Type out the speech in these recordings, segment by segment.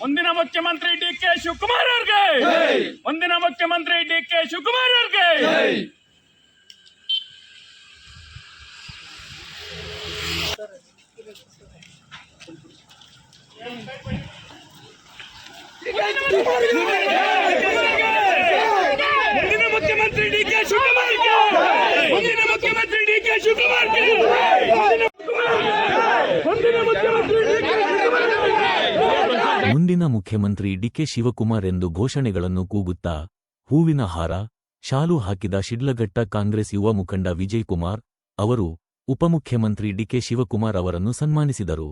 ಮುಂದಿನ ಮುಖ್ಯಮಂತ್ರಿ D K Shivakumar ಅವ್ರಿಗೆ. ಮುಂದಿನ ಮುಖ್ಯಮಂತ್ರಿ ಡಿ ಕೆ ಶಿವಕುಮಾರ್ ಅವ್ರಿಗೆ. ಮುಂದಿನ ಮುಖ್ಯಮಂತ್ರಿ ಡಿ ಕೆ ಶಿವಕುಮಾರ್ ಮುಂದಿನ ಮುಖ್ಯಮಂತ್ರಿ ಡಿ ಕೆ ಶಿವಕುಮಾರ್ ಮುಂದಿನ ಮುಖ್ಯಮಂತ್ರಿ ಡಿ ಕೆ ಮುಂದಿನ ಮುಖ್ಯಮಂತ್ರಿ ಡಿಕೆ ಶಿವಕುಮಾರ್ ಎಂದು ಘೋಷಣೆಗಳನ್ನು ಕೂಗುತ್ತಾ, ಹೂವಿನ ಹಾರ, ಶಾಲು ಹಾಕಿದ ಶಿಡ್ಲಘಟ್ಟ ಕಾಂಗ್ರೆಸ್ ಯುವ ಮುಖಂಡ ವಿಜಯ್ ಕುಮಾರ್ ಅವರು ಉಪಮುಖ್ಯಮಂತ್ರಿ ಡಿಕೆ ಶಿವಕುಮಾರ್ ಅವರನ್ನು ಸನ್ಮಾನಿಸಿದರು.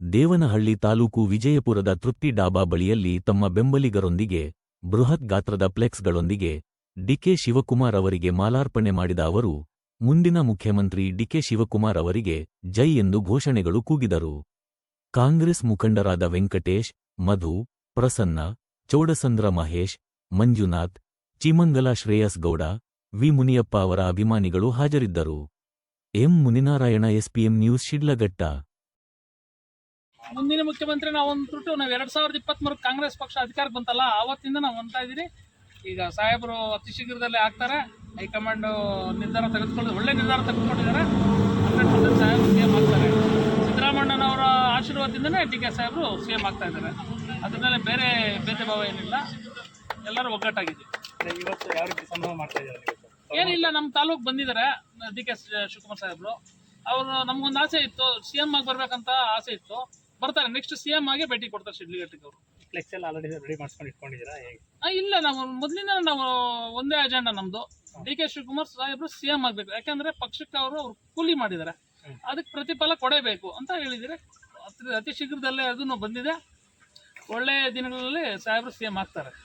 ದೇವನಹಳ್ಳಿ ತಾಲೂಕು ವಿಜಯಪುರದ ತೃಪ್ತಿ ಡಾಬಾ ಬಳಿಯಲ್ಲಿ ತಮ್ಮ ಬೆಂಬಲಿಗರೊಂದಿಗೆ, ಬೃಹತ್ ಗಾತ್ರದ ಫ್ಲೆಕ್ಸ್ಗಳೊಂದಿಗೆ ಡಿಕೆ ಶಿವಕುಮಾರ್ ಅವರಿಗೆ ಮಾಲಾರ್ಪಣೆ ಮಾಡಿದ ಅವರು, ಮುಂದಿನ ಮುಖ್ಯಮಂತ್ರಿ ಡಿಕೆ ಶಿವಕುಮಾರ್ ಅವರಿಗೆ ಜೈ ಎಂದು ಘೋಷಣೆಗಳು ಕೂಗಿದರು. ಕಾಂಗ್ರೆಸ್ ಮುಖಂಡರಾದ ವೆಂಕಟೇಶ್, ಮಧು, ಪ್ರಸನ್ನ, ಚೌಡಸಂದ್ರ ಮಹೇಶ್, ಮಂಜುನಾಥ್, ಚಿಮಂಗಲ ಶ್ರೇಯಸ್ ಗೌಡ, ವಿ ಮುನಿಯಪ್ಪ ಅವರ ಅಭಿಮಾನಿಗಳು ಹಾಜರಿದ್ದರು. M Muninarayana, SPM news, Sidlaghatta. ಮುಂದಿನ ಮುಖ್ಯಮಂತ್ರಿ ನಾವು ಅಂದ್ಬಿಟ್ಟು ನಾವು ಎರಡ್ ಸಾವಿರದ ಇಪ್ಪತ್ಮೂರು ಕಾಂಗ್ರೆಸ್ ಪಕ್ಷ ಅಧಿಕಾರಕ್ಕೆ ಬಂತಲ್ಲ ಆವತ್ತಿಂದ ನಾವು ಅಂತ ಇದೀನಿ ಈಗ ಸಾಹೇಬರು ಅತಿ ಶೀಘ್ರದಲ್ಲೇ ಆಗ್ತಾರೆ. ಹೈಕಮಾಂಡ್ ನಿರ್ಧಾರ ತೆಗೆದುಕೊಂಡು ಒಳ್ಳೆ ನಿರ್ಧಾರ ತೆಗೆದುಕೊಂಡಿದ್ದಾರೆ ಹಂಡ್ರೆಡ್ ಪರ್ಸೆಂಟ್ ಸಾಹೇಬರು ಸಿ ಎಂ ಆಗ್ತಾರೆ ಸಿದ್ದರಾಮಣ್ಣನವರ ಆಶೀರ್ವಾದದಿಂದನೇ ಡಿ ಕೆ ಸಾಹೇಬರು ಸಿ ಎಂ ಆಗ್ತಾ ಇದ್ದಾರೆ. ಅದ್ರ ಮೇಲೆ ಬೇರೆ ಭೇದ ಭಾವ ಏನಿಲ್ಲ. ಎಲ್ಲರೂ ಒಗ್ಗಟ್ಟಾಗಿದ್ದೀವಿ. ಇವತ್ತು ಯಾವ ರೀತಿ ಸಂಭ್ರಮ ಮಾಡ್ತಾ ಇದ್ದಾರೆ ಏನಿಲ್ಲ ನಮ್ಮ ತಾಲೂಕು ಬಂದಿದ್ದಾರೆ ಡಿ ಕೆ ಶಿವಕುಮಾರ್ ಸಾಹೇಬರು. ಅವರು ನಮಗೊಂದು ಆಸೆ ಇತ್ತು ಸಿ ಎಂ ಆಗಿ ಬರ್ಬೇಕಂತ ಆಸೆ ಇತ್ತು. ಬರ್ತಾರೆ ನೆಕ್ಸ್ಟ್ ಸಿ ಎಂ ಆಗಿ ಭೇಟಿ ಕೊಡ್ತಾರೆ ಶಿಡ್ಲಿಘಟ್ಟಿಗೆ ಅವರು. ಫ್ಲೆಕ್ಸ್ ಎಲ್ಲ ಆಲ್ರೆಡಿ ರೆಡಿ ಮಾಡ್ಸ್ಕೊಂಡು ಇಟ್ಕೊಂಡಿದ್ದೀರಾ? ಇಲ್ಲ ನಾವು ಮೊದಲಿಂದ ನಾವು ಒಂದೇ ಅಜೆಂಡಾ ನಮ್ದು. ಡಿ ಕೆ ಶಿವಕುಮಾರ್ ಸಾಹೇಬರು ಸಿ ಎಂ ಆಗ್ಬೇಕು. ಯಾಕಂದ್ರೆ ಪಕ್ಷಕ್ಕೆ ಅವರು ಅವ್ರು ಕೂಲಿ ಮಾಡಿದ್ದಾರೆ. ಅದಕ್ಕೆ ಪ್ರತಿಫಲ ಕೊಡಬೇಕು ಅಂತ ಹೇಳಿದ್ರೆ. ಅತಿ- ಅತಿ ಶೀಘ್ರದಲ್ಲೇ ಅದನ್ನು ಬಂದಿದೆ. ಒಳ್ಳೆಯ ದಿನಗಳಲ್ಲಿ ಸಾಹೇಬರು ಸಿ ಎಂ ಆಗ್ತಾರೆ.